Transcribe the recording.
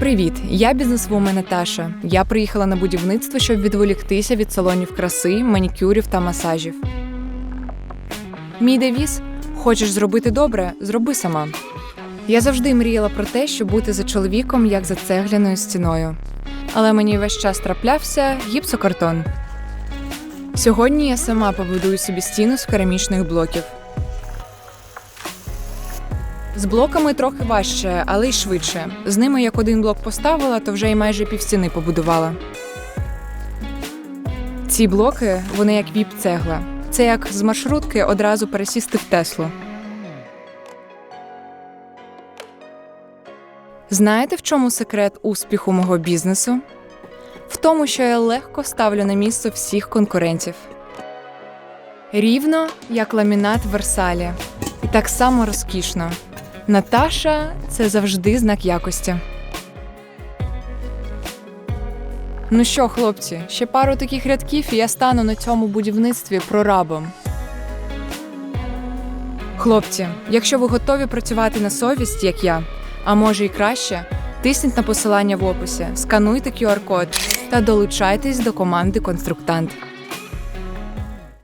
Привіт, я бізнесвумен Наташа. Я приїхала на будівництво, щоб відволіктися від салонів краси, манікюрів та масажів. Мій девіз хочеш зробити добре, зроби сама. Я завжди мріяла про те, щоб бути за чоловіком, як за цегляною стіною. Але мені весь час траплявся гіпсокартон. Сьогодні я сама побудую собі стіну з керамічних блоків. З блоками трохи важче, але й швидше. З ними як один блок поставила, то вже й майже півстіни побудувала. Ці блоки вони як віп-цегла. Це як з маршрутки одразу пересісти в Теслу. Знаєте, в чому секрет успіху мого бізнесу? В тому, що я легко ставлю на місце всіх конкурентів. Рівно як ламінат Версалі. І так само розкішно. Наташа це завжди знак якості. Ну що, хлопці, ще пару таких рядків, і я стану на цьому будівництві прорабом. Хлопці, якщо ви готові працювати на совість, як я, а може і краще, тисніть на посилання в описі, скануйте QR-код та долучайтесь до команди Конструктант.